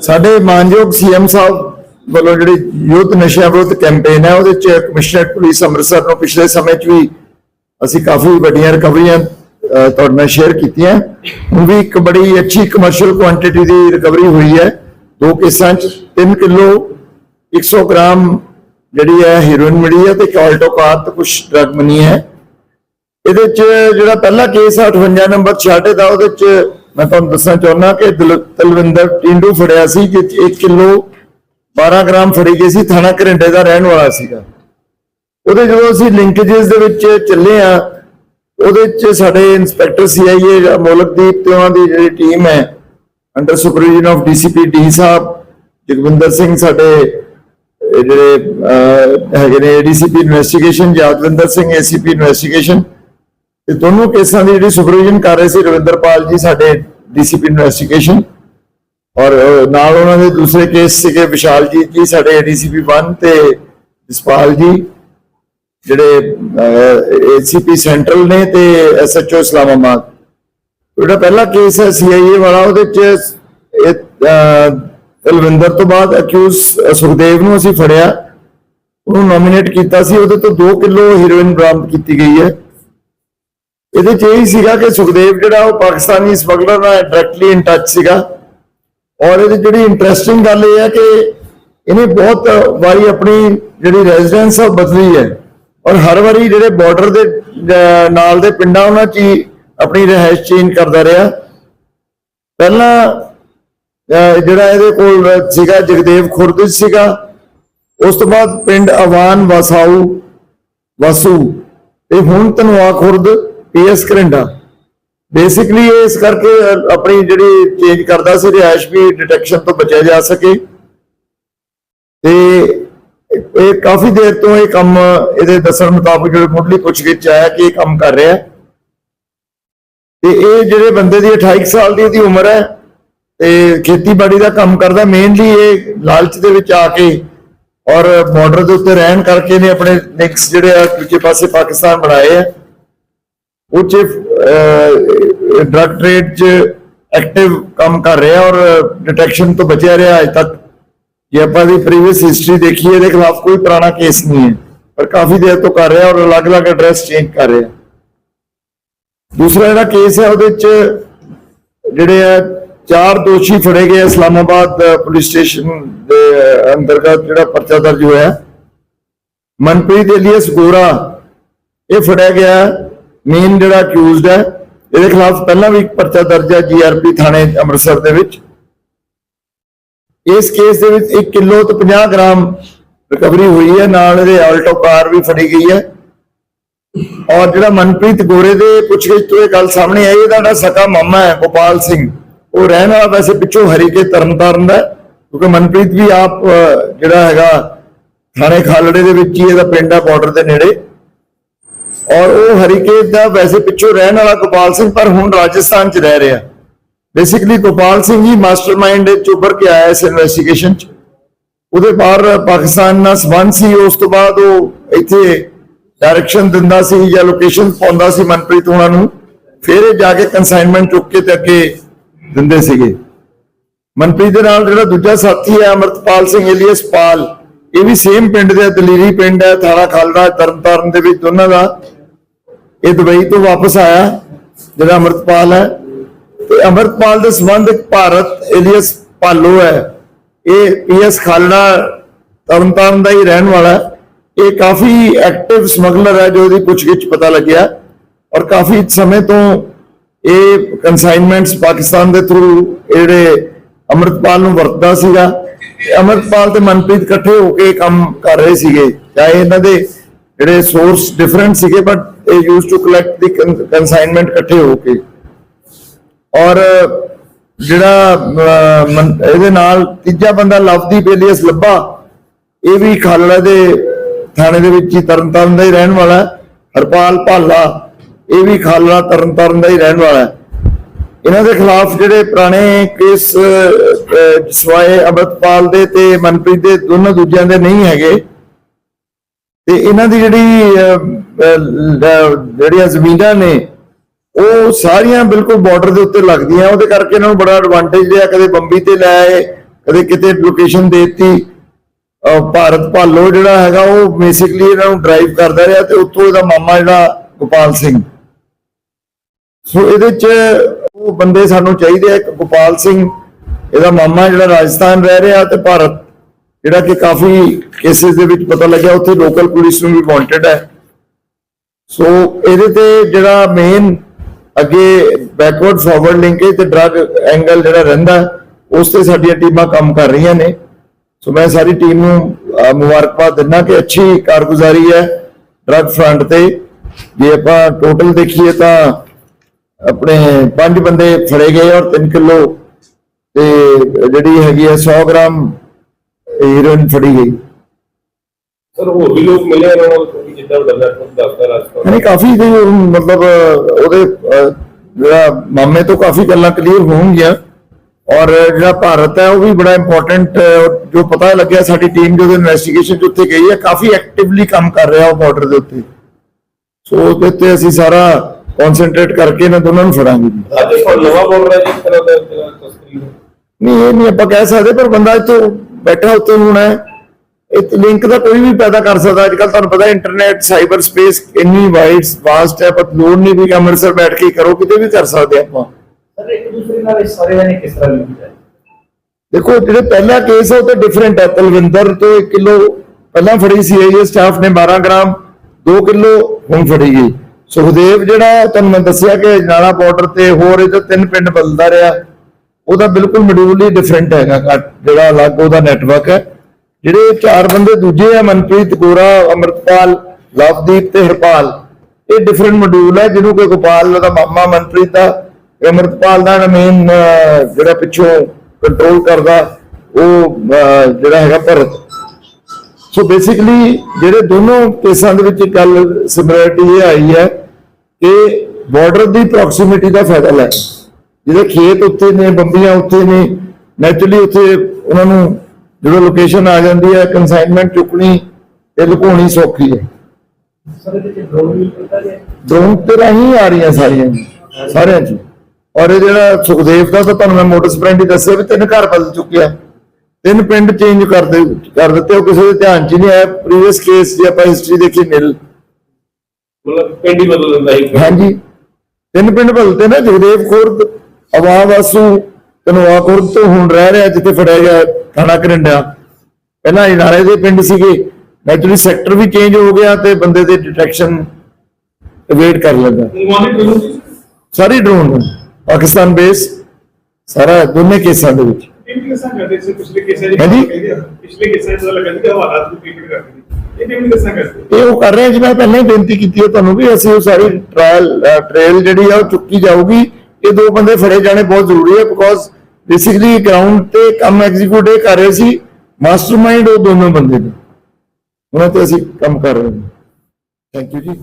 ਸਾਡੇ ਮਾਨਯੋਗ ਸੀਐਮ ਸਾਹਿਬ ਵੱਲੋਂ ਜਿਹੜੀ ਯੂਥ ਨਸ਼ਿਆਂ ਵਿਰੁੱਧ ਕੈਂਪੇਨ ਹੈ, ਉਹਦੇ ਚ ਕਮਿਸ਼ਨਰ ਪੁਲਿਸ ਅੰਮ੍ਰਿਤਸਰ ਨੂੰ ਪਿਛਲੇ ਸਮੇਂ 'ਚ ਵੀ ਅਸੀਂ ਕਾਫੀ ਵੱਡੀਆਂ ਰਿਕਵਰੀਆਂ ਤੁਹਾਡੇ ਨਾਲ ਸ਼ੇਅਰ ਕੀਤੀਆਂ। ਹੁਣ ਵੀ ਇੱਕ ਬੜੀ ਅੱਛੀ ਕਮਰਸ਼ੀਅਲ ਕੁਆਂਟੀਟੀ ਦੀ ਰਿਕਵਰੀ ਹੋਈ ਹੈ, ਦੋ ਕੇਸਾਂ 'ਚ 3 ਕਿਲੋ 100 ਗ੍ਰਾਮ ਜਿਹੜੀ ਹੈ ਹੀਰੋਇਨ ਮਿਲੀ ਹੈ ਤੇ ਇੱਕ ਆਲਟੋ ਕਾਰ ਤੇ ਕੁਝ ਡਰਗ ਮਨੀ ਹੈ। ਇਹਦੇ ਚ ਜਿਹੜਾ ਪਹਿਲਾ ਕੇਸ ਆ 58 ਨੰਬਰ ਛਾਟੇ ਦਾ, ਉਹਦੇ ਚ ਮੈਂ ਤੁਹਾਨੂੰ ਦੱਸਣਾ ਚਾਹੁੰਦਾ ਕਿ ਦਲ- ਤਲਵਿੰਦਰ ਟਿੰਡੂ ਫੜਿਆ ਸੀ ਜਿਸ 1 ਕਿਲੋ 12 ਗ੍ਰਾਮ ਫੜੀ ਗਈ ਸੀ, ਥਾਣਾ ਘਰਿੰਡੇ ਦਾ ਰਹਿਣ ਵਾਲਾ ਸੀਗਾ। ਉਹਦੇ ਜਦੋਂ ਅਸੀਂ ਲਿੰਕੇजेस ਦੇ ਵਿੱਚ ਚੱਲੇ ਆ, ਉਹਦੇ ਚ ਸਾਡੇ ਇੰਸਪੈਕਟਰ ਸੀਆਈਏ ਮੋਲਕਦੀਪ ਤੇ ਉਹਨਾਂ ਦੀ ਜਿਹੜੀ ਟੀਮ ਹੈ under supervision of DCP D ਸਾਹਿਬ, ਜਗਵਿੰਦਰ ਸਿੰਘ ਸਾਡੇ ਜਿਹੜੇ ਹੈਗੇ ਨੇ ADCP investigation Yadwinder Singh ACP investigation ਤੇ ਦੋਨੋਂ ਕੇਸਾਂ ਦੀ ਜਿਹੜੀ ਸੁਪਰਵਿਜ਼ਨ ਕਰ ਰਹੇ ਸੀ ਰਵਿੰਦਰਪਾਲ ਜੀ, ਸਾਡੇ ਡੀਸੀਪੀ ਇਨਵੈਸਟੀਗੇਸ਼ਨ ਔਰ ਨਾਲ ਉਹਨਾਂ ਦੇ ਦੂਸਰੇ ਕੇਸ ਸੀਗੇ ਵਿਸ਼ਾਲਜੀਤ ਜੀ, ਸਾਡੇ ਏਡੀਸੀਪੀ 1 ਤੇ ਜਸਪਾਲ ਜੀ, ਜਿਹੜੇ ਏਸੀਪੀ ਸੈਂਟਰਲ ਨੇ ਤੇ ਐਸਐਚਓ ਇਸਲਾਮਾਬਾਦ। ਜਿਹੜਾ ਪਹਿਲਾ ਕੇਸ ਹੈ ਸੀਆਈਏ ਵਾਲਾ, ਉਹਦੇ ਚ ਅਲਵਿੰਦਰ ਤੋਂ ਬਾਅਦ ਅਕਿਊਜ਼ ਸੁਖਦੇਵ ਨੂੰ ਅਸੀਂ ਫੜਿਆ। ਉਹਨੂੰ ਨੋਮੀਨੇਟ ਕੀਤਾ ਸੀ, ਉਹਦੇ ਤੋਂ 2 ਕਿਲੋ ਹੀਰੋਇਨ ਬਰਾਮਦ ਕੀਤੀ ਗਈ ਹੈ। ਇਹਦੇ ਚ ਇਹ ਸੀਗਾ ਕਿ ਸੁਖਦੇਵ ਜਿਹੜਾ ਉਹ ਪਾਕਿਸਤਾਨੀ ਸਮਗਲਰ ਨਾਲ ਡਾਇਰੈਕਟਲੀ ਇਨ ਟੱਚ ਸੀਗਾ। ਔਰ ਇਹਦੀ ਜਿਹੜੀ ਇੰਟਰਸਟਿੰਗ ਗੱਲ ਇਹ ਹੈ ਕਿ ਇਹਨੇ ਬਹੁਤ ਵਾਰੀ ਆਪਣੀ ਜਿਹੜੀ ਰੈਜ਼ੀਡੈਂਸ ਆ ਬਦਲੀ ਹੈ। ਔਰ ਹਰ ਵਾਰੀ ਜਿਹੜੇ ਬਾਰਡਰ ਦੇ ਨਾਲ ਦੇ ਪਿੰਡਾਂ ਉਹਨਾਂ 'ਚ ਆਪਣੀ ਰਹਿائش ਚੇਂਜ ਕਰਦਾ ਰਿਹਾ। ਪਹਿਲਾਂ ਜਿਹੜਾ ਇਹਦੇ ਕੋਲ ਸੀਗਾ ਜਗਦੇਵ ਖੁਰਦ ਸੀਗਾ। ਉਸ ਤੋਂ ਬਾਅਦ ਪਿੰਡ ਆਵਾਨ ਵਸਾਊ, ਵਸੂ ਇਹ ਹੁਣ ਤਨਵਾ ਖੁਰਦ। ਪੀਐਸ ਕਰਿੰਡਾ ਬੇਸਿਕਲੀ ਇਹ ਇਸ ਕਰਕੇ ਆਪਣੀ ਜਿਹੜੀ ਚੇਂਜ ਕਰਦਾ ਸੀ ਰਿਹਾਇਸ਼ ਵੀ ਡਿਟੈਕਸ਼ਨ ਤੋਂ ਬਚਿਆ ਜਾ ਸਕੇ। ਤੇ ਇਹ ਕਾਫੀ ਦੇਰ ਤੋਂ ਇਹ ਕੰਮ ਇਹਦੇ ਦੱਸਣ ਮੁਤਾਬਕ ਜਿਹੜੇ ਮੁੱਢਲੀ ਪੁੱਛਗਿੱਛ ਆਇਆ ਕਿ ਇਹ ਕੰਮ ਕਰ ਰਿਹਾ ਤੇ ਇਹ ਜਿਹੜੇ ਬੰਦੇ ਦੀ 28 ਸਾਲ ਦੀ ਇਹਦੀ ਉਮਰ ਹੈ ਤੇ ਖੇਤੀਬਾੜੀ ਦਾ ਕੰਮ ਕਰਦਾ ਮੇਨਲੀ ਇਹ ਲਾਲਚ ਦੇ ਵਿੱਚ ਆ ਕੇ ਔਰ ਬਾਰਡਰ ਦੇ ਉੱਤੇ ਰਹਿਣ ਕਰਕੇ ਨੇ ਆਪਣੇ ਲਿੰਕਸ ਜਿਹੜੇ ਆ ਦੂਜੇ ਪਾਸੇ ਪਾਕਿਸਤਾਨ ਬਣਾਏ ਆ ਉਹ ਚ ਡਰਗ ਟ੍ਰੇਡ ਚ ਐਕਟਿਵ ਕੰਮ ਕਰ ਰਿਹਾ ਔਰ ਡਿਟੈਕਸ਼ਨ ਤੋਂ ਬਚਿਆ ਰਿਹਾ ਅਜੇ ਤੱਕ। ਜੇ ਆਪਾਂ ਦੀ ਪ੍ਰੀਵੀਅਸ ਹਿਸਟਰੀ ਦੇਖੀਏ, ਇਹਦੇ ਖਿਲਾਫ ਕੋਈ ਪੁਰਾਣਾ ਕੇਸ ਨਹੀਂ ਹੈ, ਪਰ ਕਾਫੀ ਦੇਰ ਤੋਂ ਕਰ ਰਿਹਾ ਔਰ ਅਲੱਗ-ਅਲੱਗ ਐਡਰੈਸ ਚੇਂਜ ਕਰ ਰਿਹਾ। ਦੂਸਰਾ ਜਿਹੜਾ ਕੇਸ ਹੈ, ਉਹਦੇ ਚ ਜਿਹੜੇ ਆ, ਚਾਰ ਦੋਸ਼ੀ ਫੜੇ ਗਏ ਇਸਲਾਮਾਬਾਦ ਪੁਲਿਸ ਸਟੇਸ਼ਨ ਦੇ ਅੰਤਰਗਤ, ਜਿਹੜਾ ਪਰਚਾ ਦਰਜ ਹੋਇਆ। ਮਨਪ੍ਰੀਤ ਏਲੀਅਸ ਗੋਰਾ, ਇਹ ਫੜਿਆ ਗਿਆ। ਮੇਨ ਜਿਹੜਾ ਅਕਿਊਜ਼ਡ ਹੈ, ਇਹਦੇ ਖਿਲਾਫ ਪਹਿਲਾਂ ਵੀ ਇੱਕ ਪਰਚਾ ਦਰਜ ਹੈ ਜੀਆਰਪੀ ਥਾਣੇ ਅੰਮ੍ਰਿਤਸਰ ਦੇ ਵਿੱਚ। ਇਸ ਕੇਸ ਦੇ ਵਿੱਚ 1 ਕਿਲੋ ਤੇ 50 ਗ੍ਰਾਮ ਰਿਕਵਰੀ ਹੋਈ ਹੈ, ਨਾਲ ਇਹਦੇ ਆਲਟੋ ਕਾਰ ਵੀ ਫੜੀ ਗਈ ਹੈ। ਔਰ ਜਿਹੜਾ ਮਨਪ੍ਰੀਤ ਗੋਰੇ ਦੇ ਪੁੱਛਗਿੱਛ ਤੋਂ ਇਹ ਗੱਲ ਸਾਹਮਣੇ ਆਈ, ਇਹਦਾ ਜਿਹੜਾ ਸਕਾ ਮਾਮਾ ਹੈ, ਗੋਪਾਲ ਸਿੰਘ, ਉਹ ਰਹਿਣ ਵਾਲਾ ਵੈਸੇ ਪਿੱਛੋਂ ਹਰੀਕੇ ਤਰਨਤਾਰਨ ਦਾ ਕਿਉਂਕਿ ਮਨਪ੍ਰੀਤ ਵੀ ਆਪ ਜਿਹੜਾ ਹੈਗਾ ਥਾਣੇ ਖਾਲੜੇ ਦੇ ਵਿੱਚ ਹੀ ਇਹਦਾ ਪਿੰਡ ਹੈ ਬਾਰਡਰ ਦੇ ਨੇੜੇ। ਔਰ ਉਹ ਹਰੀਕੇਤ ਦਾ ਵੈਸੇ ਪਿੱਛੋਂ ਰਹਿਣ ਵਾਲਾ ਗੋਪਾਲ ਸਿੰਘ, ਪਰ ਹੁਣ ਰਾਜਸਥਾਨ 'ਚ ਰਹਿ ਰਿਹਾ। ਬੇਸਿਕਲੀ ਗੋਪਾਲ ਸਿੰਘ ਹੀ ਮਾਸਟਰਮਾਈਂਡ ਚ ਉੱਭਰ ਕੇ ਆਇਆ ਇਸ ਇਨਵੈਸਟੀਗੇਸ਼ਨ 'ਚ। ਉਹਦੇ ਬਾਹਰ ਪਾਕਿਸਤਾਨ ਨਾਲ ਸੰਬੰਧ ਸੀ, ਉਸ ਤੋਂ ਬਾਅਦ ਉਹ ਇੱਥੇ ਡਾਇਰੈਕਸ਼ਨ ਦਿੰਦਾ ਸੀ ਜਾਂ ਲੋਕੇਸ਼ਨ ਪਾਉਂਦਾ ਸੀ ਮਨਪ੍ਰੀਤ ਉਹਨਾਂ ਨੂੰ। ਫਿਰ ਇਹ ਜਾ ਕੇ ਕਨਸਾਈਨਮੈਂਟ ਚੁੱਕ ਕੇ ਤੇ ਅੱਗੇ ਦਿੰਦੇ ਸੀਗੇ। ਮਨਪ੍ਰੀਤ ਦੇ ਨਾਲ ਜਿਹੜਾ ਦੂਜਾ ਸਾਥੀ ਹੈ ਅਮਰਤਪਾਲ ਸਿੰਘ, ਏਲੀਅਸ ਪਾਲ, ਇਹ ਵੀ ਸੇਮ ਪਿੰਡ ਦੇ ਦਲੀਰੀ ਪਿੰਡ ਹੈ, ਥਾਣਾ ਖਾਲੜਾ, ਤਰਨਤਾਰਨ ਦੇ ਵਿੱਚ ਦੋਨਾਂ ਦਾ। ਇਹ ਦੁਬਈ ਤੋਂ ਵਾਪਸ ਆਇਆ, ਜਿਹੜਾ ਅਮਰਤਪਾਲ ਹੈ। ਤੇ ਅਮਰਤਪਾਲ ਦੇ ਸੰਬੰਧ ਭਾਰਤ ਏਲੀਅਸ ਪਾਲੋ ਹੈ। ਇਹ ਪੀਐਸ ਖਾਲੜਾ ਤਰਨਤਾਰਨ ਦਾ ਹੀ ਰਹਿਣ ਵਾਲਾ ਇਹ ਕਾਫੀ ਐਕਟਿਵ ਸਮਗਲਰ ਹੈ, ਜੋ ਉਹਦੀ ਪੁੱਛਗਿੱਛ ਪਤਾ ਲੱਗਿਆ। ਔਰ ਕਾਫੀ ਸਮੇਂ ਤੋਂ ਇਹ ਕਨਸਾਈਨਮੈਂਟਸ ਪਾਕਿਸਤਾਨ ਦੇ ਥਰੂ ਜਿਹੜੇ ਅਮਰਤਪਾਲ ਨੂੰ ਵਰਤਦਾ ਸੀਗਾ। ਤੇ ਅਮਰਤਪਾਲ ਤੇ ਮਨਪ੍ਰੀਤ ਇਕੱਠੇ ਹੋ ਕੇ ਕੰਮ ਕਰ ਰਹੇ ਸੀਗੇ। ਚਾਹੇ ਇਹਨਾਂ ਦੇ ਜਿਹੜੇ ਸੋਰਸ ਡਿਫਰੈਂਟ ਸੀਗੇ ਬਟ ਇਹ use to collect the consignment ਇਕੱਠੇ ਹੋ ਕੇ। ਔਰ, ਜਿਹੜਾ ਇਹਦੇ ਨਾਲ ਤੀਜਾ ਬੰਦਾ ਲਵਦੀਪ ਏਲੀਅਸ ਲੱਭਾ, ਇਹ ਵੀ ਖਾਲੜਾ ਦੇ ਥਾਣੇ ਦੇ ਵਿੱਚ ਹੀ ਤਰਨਤਾਰਨ ਦਾ ਹੀ ਰਹਿਣ ਵਾਲਾ ਹਰਪਾਲ ਭਾਲਾ, ਇਹ ਵੀ ਖਾਲੜਾ ਤਰਨਤਾਰਨ ਦਾ ਹੀ ਰਹਿਣ ਵਾਲਾ ਇਹਨਾਂ ਦੇ ਖਿਲਾਫ ਜਿਹੜੇ ਪੁਰਾਣੇ ਕੇਸ ਸਵਾਏ ਅਮਰਤਪਾਲ ਦੇ ਤੇ ਮਨਪ੍ਰੀਤ ਦੇ ਦੋਨੋਂ ਦੂਜਿਆਂ ਦੇ ਨਹੀਂ ਹੈਗੇ। ਤੇ ਇਹਨਾਂ ਦੀ ਜਿਹੜੀ ਜਿਹੜੀਆਂ ਜ਼ਮੀਨਾਂ ਨੇ, ਉਹ ਸਾਰੀਆਂ ਬਿਲਕੁਲ ਬਾਰਡਰ ਦੇ ਉੱਤੇ ਲੱਗਦੀਆਂ। ਉਹਦੇ ਕਰਕੇ ਇਹਨਾਂ ਨੂੰ ਬੜਾ ਐਡਵਾਂਟੇਜ ਲਿਆ ਕਦੇ ਬੰਬੀ ਤੇ ਲੈ ਆਏ, ਕਦੇ ਕਿਤੇ ਲੋਕੇਸ਼ਨ ਦੇਤੀ। ਭਾਰਤ ਭਾਲੋ ਜਿਹੜਾ ਹੈਗਾ, ਉਹ ਬੇਸਿਕਲੀ ਇਹਨਾਂ ਨੂੰ ਡਰਾਈਵ ਕਰਦਾ ਰਿਹਾ ਤੇ ਉੱਥੋਂ ਇਹਦਾ ਮਾਮਾ ਜਿਹੜਾ ਗੋਪਾਲ ਸਿੰਘ। ਸੋ ਇਹਦੇ ਚ ਉਹ ਬੰਦੇ ਸਾਨੂੰ ਚਾਹੀਦੇ ਆ ਗੋਪਾਲ ਸਿੰਘ। ਇਹਦਾ ਮਾਮਾ ਜਿਹੜਾ ਰਾਜਸਥਾਨ ਰਹਿ ਰਿਹਾ ਤੇ ਭਾਰਤ ਜਿਹੜਾ ਕਿ ਕਾਫੀ ਕੇਸਿਸ ਦੇ ਵਿੱਚ ਪਤਾ ਲੱਗਿਆ ਉੱਥੇ ਲੋਕਲ ਪੁਲਿਸ ਨੂੰ ਵੀ ਵਾਂਟਡ ਹੈ। ਸੋ ਇਹਦੇ ਤੇ ਜਿਹੜਾ ਮੇਨ ਅੱਗੇ ਬੈਕਵਰਡ ਫਾਰਵਰਡ ਲਿੰਕੇਜ ਤੇ ਡਰਗ ਐਂਗਲ ਜਿਹੜਾ ਰਹਿੰਦਾ, ਉਸ ਤੇ ਸਾਡੀਆਂ ਟੀਮਾਂ ਕੰਮ ਕਰ ਰਹੀਆਂ ਨੇ। ਸੋ ਮੈਂ ਸਾਰੀ ਟੀਮ ਨੂੰ ਮੁਬਾਰਕਬਾਦ ਦਿੰਦਾ ਕਿ ਅੱਛੀ ਕਾਰਗੁਜ਼ਾਰੀ ਹੈ ਡਰਗ ਫਰੰਟ ਤੇ। ਜੇ ਆਪਾਂ ਟੋਟਲ ਦੇਖੀਏ ਤਾਂ ਆਪਣੇ ਪੰਜ ਬੰਦੇ ਫੜੇ ਗਏ ਔਰ 3 ਕਿਲੋ ਤੇ ਜਿਹੜੀ ਹੈਗੀ ਹੈ 100 ਗ੍ਰਾਮ ਹੀਰੋਇਨ ਫੜੀ ਗਈ। ਸਰ ਹੋਰ ਵੀ ਲੋਕ ਮਿਲੇ ਇਹਨਾਂ ਨੂੰ ਜਿੱਦਾਂ ਦੱਸਦਾ ਕਾਫੀ ਮਤਲਬ ਉਹਦੇ ਅਹ, ਜਿਹੜਾ ਮਾਮੇ ਤੋਂ ਕਾਫੀ ਗੱਲਾਂ ਕਲੀਅਰ ਹੋਣਗੀਆਂ। ਔਰ ਜਿਹੜਾ ਭਾਰਤ ਹੈ ਉਹ ਵੀ ਬੜਾ ਇੰਪੋਰਟੈਂਟ ਜੋ ਪਤਾ ਲੱਗਿਆ ਸਾਡੀ ਟੀਮ ਜਦੋਂ ਇਨਵੈਸਟੀਗੇਸ਼ਨ ਚ ਉੱਥੇ ਗਈ ਹੈ ਕਾਫੀ ਐਕਟਿਵਲੀ ਕੰਮ ਕਰ ਰਿਹਾ ਉਹ ਬਾਰਡਰ ਦੇ ਉੱਤੇ। ਸੋ ਉਹਦੇ ਤੇ ਅਸੀਂ ਸਾਰਾ ਕਨਸੈਂਟਰੇਟ ਕਰਕੇ ਇਹਨਾਂ ਦੋਨਾਂ ਨੂੰ ਫੜਾਂਗੇ। ਜੀ ਅੱਜ ਹੁਣ ਨਵਾਂ ਬੋਲ ਰਿਹਾ ਜੀ ਇਸ ਤਰ੍ਹਾਂ ਦਾ ਤਸਕਰੀ ਦਾ। ਨਹੀਂ ਇਹ ਨਹੀਂ ਆਪਾਂ ਕਹਿ ਸਕਦੇ ਪਰ ਬੰਦਾ ਇੱਥੋਂ ਬੈਠਾ ਉੱਤੇ ਹੋਣਾ ਇਹ ਲਿੰਕ ਤਾਂ ਕੋਈ ਵੀ ਪੈਦਾ ਕਰ ਸਕਦਾ। ਅੱਜ ਕੱਲ ਤੁਹਾਨੂੰ ਪਤਾ ਇੰਟਰਨੈਟ ਸਾਈਬਰ ਸਪੇਸ ਇੰਨੀ ਵਾਈਡ ਵਾਸਟ ਹੈ ਪਰ ਲੋੜ ਨਹੀਂ ਵੀ ਅੰਮ੍ਰਿਤਸਰ ਬੈਠ ਕੇ ਕਰੋ ਕਿਤੇ ਵੀ ਕਰ ਸਕਦੇ ਆਪਾਂ। ਸਰ ਇੱਕ ਦੂਸਰੇ ਨਾਲ ਇਹ ਸਾਰੇ ਜਾਣੇ ਕਿਸ ਤਰ੍ਹਾਂ ਲਿੰਕ ਹੈ ਦੇਖੋ ਜਿਹੜੇ ਪਹਿਲਾ ਕੇਸ ਹੈ ਉਹ ਤਾਂ ਡਿਫਰੈਂਟ ਹੈ ਤਲਵਿੰਦਰ ਤੋਂ 1 ਕਿਲੋ ਪਹਿਲਾਂ ਫੜੀ ਸੀ ਇਹ ਸਟਾਫ ਨੇ 12 ਗ੍ਰਾਮ 2 ਕਿਲੋ ਹੁਣ ਫੜੀ ਗਈ। ਸੁਖਦੇਵ ਜਿਹੜਾ ਤੁਹਾਨੂੰ ਮੈਂ ਦੱਸਿਆ ਕਿ ਨਾਲਾ ਬਾਰਡਰ ਤੇ ਹੋਰ ਇਹ ਤਿੰਨ ਪਿੰਡ ਬਦਲਦਾ ਰਿਹਾ। ਉਹਦਾ ਬਿਲਕੁਲ ਮੋਡਿਊਲ ਹੀ ਡਿਫਰੈਂਟ ਹੈਗਾ ਘੱਟ- ਜਿਹੜਾ ਅਲੱਗ ਉਹਦਾ ਨੈਟਵਰਕ ਹੈ। ਜਿਹੜੇ ਚਾਰ ਬੰਦੇ ਦੂਜੇ ਆ, ਮਨਪ੍ਰੀਤ, ਗੋਰਾ, ਅਮਰਤਪਾਲ, ਲਵਦੀਪ ਤੇ ਹਰਪਾਲ, ਇਹ ਡਿਫਰੈਂਟ ਮੋਡਿਊਲ ਹੈ, ਜਿਹਨੂੰ ਕਿ ਗੋਪਾਲ ਦਾ ਮਾਮਾ, ਮਨਪ੍ਰੀਤ ਦਾ ਤੇ ਦਾ ਮੇਨ ਜਿਹੜਾ ਪਿੱਛੋਂ ਕੰਟਰੋਲ ਕਰਦਾ, ਉਹ ਜਿਹੜਾ ਹੈਗਾ ਭਰਤ। ਸੋ ਬੇਸਿਕਲੀ ਜਿਹੜੇ ਦੋਨੋਂ ਕੇਸਾਂ ਦੇ ਵਿੱਚ ਗੱਲ ਸਿਮਿਲਰਿਟੀ ਇਹ ਆਈ ਹੈ ਕਿ ਬਾਰਡਰ ਦੀ ਪ੍ਰੋਕਸੀਮਿਟੀ ਦਾ ਫਾਇਦਾ ਲੈ ਜਿਹਦੇ ਖੇਤ ਉੱਥੇ ਨੇ ਬੰਬੀਆਂ ਉੱਥੇ ਨੇ ਨੈਚੁਰਲੀ ਉੱਥੇ ਉਹਨਾਂ ਨੂੰ ਜਦੋਂ ਲੋਕੇਸ਼ਨ ਆ ਜਾਂਦੀ ਹੈ ਕਨਸਾਈਨਮੈਂਟ ਚੁੱਕਣੀ ਤੇ ਲੁਕਾਉਣੀ ਸੌਖੀ ਹੈ। ਡਰੋਨ ਤੇ ਰਾਹੀਂ ਆ ਰਹੀਆਂ ਸਾਰੀਆਂ ਜੀ, ਸਾਰਿਆਂ ਚ। ਔਰ ਇਹ ਜਿਹੜਾ ਸੁਖਦੇਵ ਦਾ ਤਾਂ ਤੁਹਾਨੂੰ ਮੈਂ ਮੋਟਰ ਸਪਰੈਂਟ ਹੀ ਦੱਸਿਆ ਵੀ ਤਿੰਨ ਘਰ ਬਦਲ ਚੁੱਕਿਆ ਤਿੰਨ ਪਿੰਡ ਚੇਂਜ ਕਰ ਦੇ ਕਰ ਦਿੱਤੇ ਉਹ ਕਿਸੇ ਦੇ ਧਿਆਨ ਚ ਹੀ ਨਹੀਂ ਆਇਆ। ਪ੍ਰੀਵੀਅਸ ਕੇਸ ਜੇ ਆਪਾਂ ਹਿਸਟਰੀ ਦੇਖੀ ਨਿਲ ਮਤਲਬ ਪਿੰਡ ਹੀ ਬਦਲ ਦਿੰਦਾ ਸੀ। ਹਾਂਜੀ। ਤਿੰਨ ਪਿੰਡ ਬਦਲਤੇ ਨਾ ਜਗਦੇਵ ਖੁਰਦ ਅਵਾਵਾਸੂ ਕਨਵਾ ਖੁਰਦ ਤੋਂ ਹੁਣ ਰਹਿ ਰਿਹਾ ਜਿੱਥੇ ਫੜਿਆ ਗਿਆ ਥਾਣਾ ਕਰਿੰਡਾ ਪਹਿਲਾਂ ਇਨਾਰੇ ਦੇ ਪਿੰਡ ਸੀਗੇ ਨੈਚੁਰਲੀ ਸੈਕਟਰ ਵੀ ਚੇਂਜ ਹੋ ਗਿਆ ਤੇ ਬੰਦੇ ਦੇ ਡਿਟੈਕਸ਼ਨ ਵੇਟ ਕਰ ਲੈਂਦਾ ਸਾਰੀ ਡਰੋਨ ਪਾਕਿਸਤਾਨ ਬੇਸ ਸਾਰਾ ਦੋਨੇ ਕੇਸਾਂ ਦੇ ਵਿੱਚ। ਪੇਮੈਂਟ ਕਿਸਾਂ ਕਰਦੇ ਸੀ ਪਿਛਲੇ ਕੇਸਾਂ ਦੀ ਹਾਂਜੀ? ਕਹਿੰਦੇ ਆ, ਪਿਛਲੇ ਕੇਸਾਂ 'ਚ ਪਤਾ ਲੱਗਾ ਸੀ। ਕਿ ਹਵਾਲਾਤ ਨੂੰ ਪੇਮੈਂਟ ਕਰਦੇ ਸੀ? ਇਹ ਉਹ ਕਰ ਰਹੇ ਜਿਵੇਂ ਪਹਿਲਾਂ ਹੀ ਬੇਨਤੀ ਕੀਤੀ ਹੈ ਤੁਹਾਨੂੰ ਵੀ ਅਸੀਂ ਉਹ ਸਾਰੀ ਟ੍ਰਾਇਲ ਟ੍ਰੇਲ ਜਿਹੜੀ ਆ ਉਹ ਚੁੱਕੀ ਜਾਊਗੀ। ਇਹ ਦੋ ਬੰਦੇ ਫੜੇ ਜਾਣੇ ਬਹੁਤ ਜ਼ਰੂਰੀ ਹੈ ਬਿਕੋਜ਼ ਬੇਸਿਕਲੀ ਗਰਾਊਂਡ ਤੇ ਕੰਮ ਐਗਜ਼ੀਕਿਊਟ ਇਹ ਕਰ ਰਹੇ ਸੀ ਮਾਸਟਰਮਾਈਂਡ ਉਹ ਦੋਨੋਂ ਬੰਦੇ ਨੇ। ਉਹਨਾਂ ਤੇ ਅਸੀਂ ਕੰਮ ਕਰ ਰਹੇ ਹਾਂ। ਥੈਂਕ ਯੂ ਜੀ।